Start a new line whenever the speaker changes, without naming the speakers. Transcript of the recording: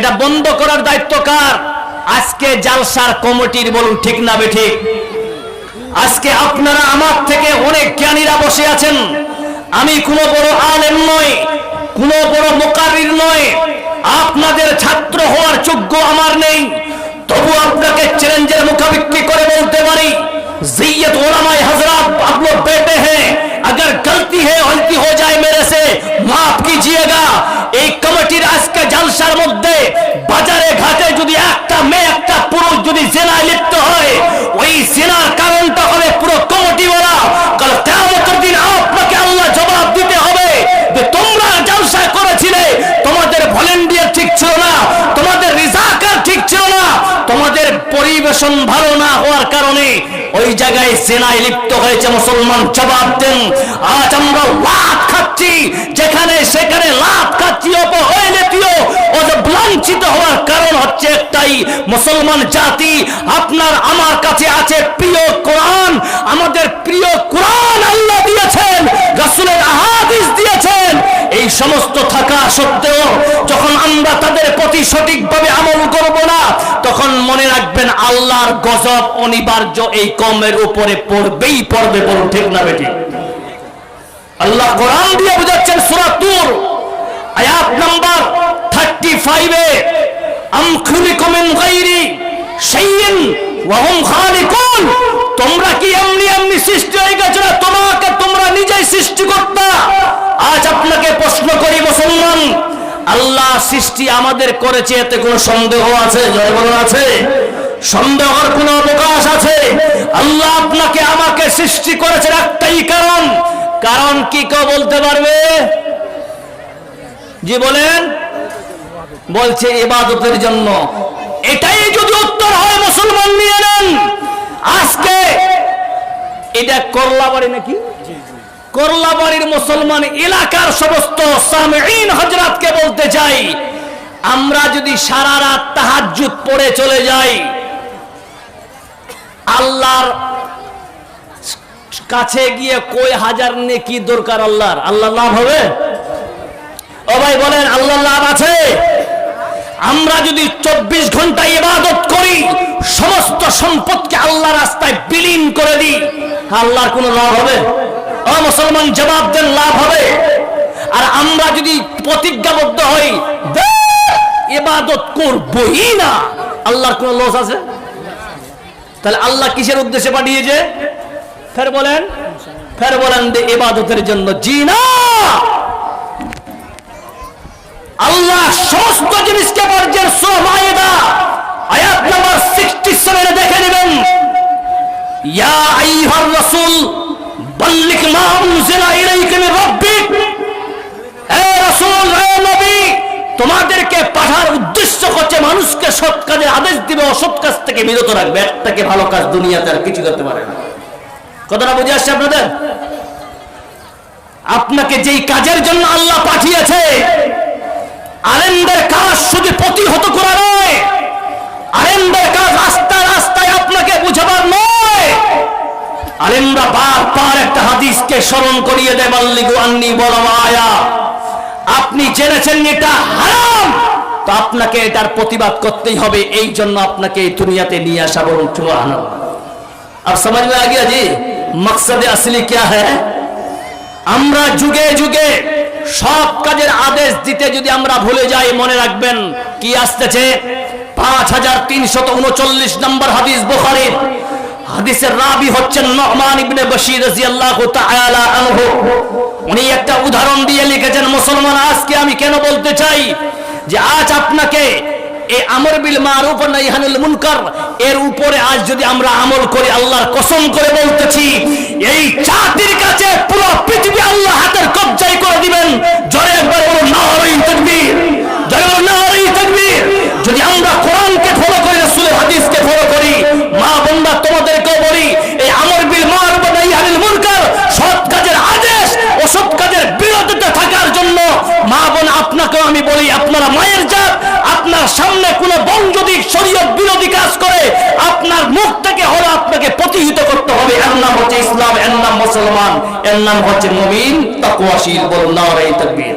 এটা বন্ধ করার দায়িত্ব কার? আজকে জালসার কমিটির বলুন, ঠিক না বেঠি? আজকে আপনারা আমার থেকে অনেক জ্ঞানীরা বসে আছেন। আমি কোন বড় আলেম নয় কোন বড় মোকাবির নয় আপনাদের ছাত্র হওয়ার যোগ্য আমার নেই। তবু আপনাকে চ্যালেঞ্জের মুখাবিক্ষি করে বলতে পারি, জিয়ত ওলামায় হাজরা আপনার বেটে হ্যাঁ আগর গলতি হ্যাঁ হলতি হো পরিবেশন ভালো না হওয়ার কারণে ওই জায়গায় সেনায় লিপ্ত হয়েছে মুসলমান জবাব দেন। আজ আমরা লাভ খাচ্ছি, যেখানে সেখানে লাভ খাচ্ছি লাঞ্ছিত হওয়ার কারণ হচ্ছে একটাই, মুসলমান জাতি আপনার আমার কাছে আছে প্রিয় কোরআন, আমাদের প্রিয় কোরআন আল্লাহ দিয়েছেন, রাসূলের আহাদিস দিয়েছেন। এই সমস্ত থাকা সত্ত্বেও যখন আমরা তাদের প্রতি সঠিকভাবে আমল করব তখন মনে রাখবেন আল্লাহর গজব অনিবার্য, এই কমের উপরে পড়বেই পড়বে বলুন ঠিক না বেটি? আল্লাহ কোরআন দিয়ে বুঝাচ্ছেন সূরা তুর, আয়াত নাম্বার 35 এ, আম খুলিকু গায়রি শাইইন ওয়া হুম খালিকুন তোমরা কি এমনি এমনি সৃষ্টি হয়ে গেছো তোমাকে তোমরা নিজেই সৃষ্টি করতা? আজ আপনাকে প্রশ্ন করি সৃষ্টি আমাদের করেছে, এতে কোনো সন্দেহ আছে? জয় বলুন, আছে। সন্দেহর কোনো অবকাশ আছে? আল্লাহ আপনাকে আমাকে সৃষ্টি করেছেন একটাই কারণ। কারণ কি কেউ বলতে পারবে? জি বলেন। বলছে ইবাদতের জন্য। এটাই যদি উত্তর হয়, মুসলমান নিয়ে নেন। আজকে এটা করলা বাড়ি নাকি? করলা বাড়ির মুসলমান এলাকার সমস্ত সামঈন হযরতকে বলতে চাই, আমরা যদি সারা রাত তাহাজ্জুদ পড়ে চলে যাই, আল্লাহর কাছে গিয়ে কই হাজার নেকি দরকার আল্লাহর? আল্লাহ লাভ হবে? ও ভাই বলেন আল্লাহ লাভ আছে। আমরা যদি চব্বিশ ঘণ্টা ইবাদত করি, সমস্ত সম্পদকে আল্লাহ রাস্তায় বিলীন করে দিই, আল্লাহর কোনো লাভ হবে? মুসলমান জবাব দেন, লাভ হবে। আর আমরা যদি প্রতিজ্ঞাবদ্ধ হই ইবাদত করবই না। আল্লাহর কোনো লস আছে? তাহলে আল্লাহ কিসের উদ্দেশ্যে পাঠিয়েছে? ফের বলেন ফের বলেন যে ইবাদতের জন্য জি না আল্লাহ সমস্ত জিনিসকে বর্জ্যের সোমায়েদা আয়াত নাম্বার 67 দেখে নেবেন। ইয়া আইয়ুহার রাসূল বাল্লিক মা উনজিলা ইলাইকা মির রাব্বিক হে রাসূল, হে নবী, তোমাদেরকে পাঠার উদ্দেশ্য হচ্ছে মানুষকে সৎ কাজে আদেশ দিবে, অসৎ কাজ থেকে বিরত রাখবে। একটাকে ভালো কাজ দুনিয়াতে আর কিছু করতে পারে না। কথাটা বুঝে আসছে আপনাদের? আপনাকে যেই কাজের জন্য আল্লাহ পাঠিয়েছে, আলেমদের কাজ শুধু প্রতিহত করা নয়, আলেমদের কাজ স্মরণ করিয়ে দেয়, মাল্লিগু আন্নি বল আয়া আপনি জেনেছেন এটা হারাম? তো আপনাকে এটার প্রতিবাদ করতেই হবে, এই জন্য আপনাকে এই দুনিয়াতে নিয়ে আসা বরং চুয়াহান আর সমাজ মে আগে আজি, মকসদে আসলি কে হ্যাঁ আমরা যুগে যুগে সব কাজের আদেশ দিতে যদি আমরা ভুলে যাই, মনে রাখবেন, কি আসতেছে? পাঁচ হাজার তিনশত উনচল্লিশ নম্বর হাদিস বুখারীর। হাদিসের রাবি হচ্ছেন নহমান ইবনে বশির উনি একটা উদাহরণ দিয়ে লিখেছেন, মুসলমান, আজকে আমি কেন বলতে চাই যে আজ আপনাকে এই আমর বিল মুনকার, এর উপরে আজ যদি আমরা আমল করি, আল্লাহর কসম করে বলতেছি, এই জাতির কাছে পুরো পৃথিবী আল্লাহ হাতের কবজাই করে দিবেন। জোরে একবার বলুন তাকবীর জোরে বলুন নারাই তাকবীর যদি আমরা কোরআনকে ফলো করি রাসূলের হাদিসকে ফলো করি মা বোনরা তোমাদেরকেও বলি এই আমর বিল মারুফ ও নাইহানুল মুনকার সৎ কাজের আদেশ অসৎ কাজের বিরোধিতা থাকার জন্য মা বোন আমি আপনারা মায়ের জাত, আপনার সামনে কোনো বন যদি শরীয়ত বিরোধী কাজ করে, আপনার মুখ থেকে হলো আপনাকে প্রতিহিত করতে হবে। এর নাম হচ্ছে ইসলাম, এর নাম মুসলমান, এর নাম হচ্ছে নবীন তাকওয়াশীল বলুন নারাই তাকবীর।